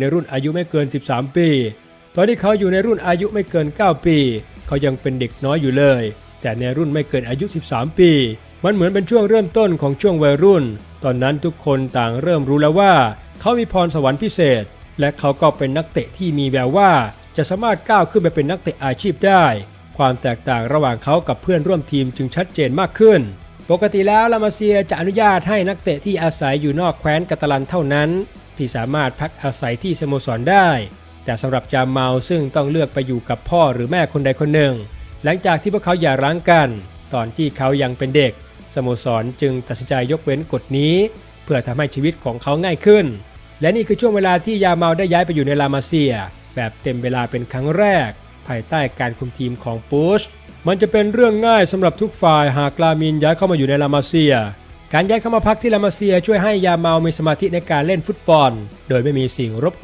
ในรุ่นอายุไม่เกิน 13 ปี ตอนที่เขาอยู่ในรุ่นอายุไม่เกิน 9 ปี เขายังเป็นเด็กน้อยอยู่เลย แต่ในรุ่นไม่เกินอายุ 13 ปี มันเหมือนเป็นช่วงเริ่มต้นของช่วงวัยรุ่น ตอนนั้นทุกคนต่างเริ่มรู้แล้วว่า เขามีพรสวรรค์พิเศษ และเขาก็เป็นนักเตะที่มีแววว่า จะสามารถก้าวขึ้นไปเป็นนักเตะอาชีพได้ ความแตกต่างระหว่างเขากับเพื่อนร่วมทีมจึงชัดเจนมากขึ้น ปกติแล้วลามาเซียจะอนุญาตให้นักเตะที่อาศัยอยู่นอกแคว้นกาตาลันเท่านั้น ที่สามารถพักอาศัยที่สโมสรได้ แต่สำหรับจามเมาซึ่งต้องเลือกไปอยู่กับพ่อหรือแม่คนใดคนหนึ่ง หลังจากที่พวกเขาหย่าร้างกัน ตอนที่เขายังเป็นเด็ก สโมสรจึงตัดสินใจยกเว้นกฎนี้ เพื่อทำให้ชีวิตของเขาง่ายขึ้น และนี่คือช่วงเวลาที่ยาเมาได้ย้ายไปอยู่ในลามาเซีย แบบเต็มเวลาเป็นครั้งแรก ภายใต้การคุมทีมของปูชมันจะเป็นเรื่องง่ายสำหรับทุกฝ่ายหากลามินย้ายเข้ามาอยู่ในลามาเซีย การย้ายเข้ามาพักที่ลามาเซียช่วยให้ยาเมามีสมาธิในการเล่นฟุตบอล โดยไม่มีสิ่งรบกวน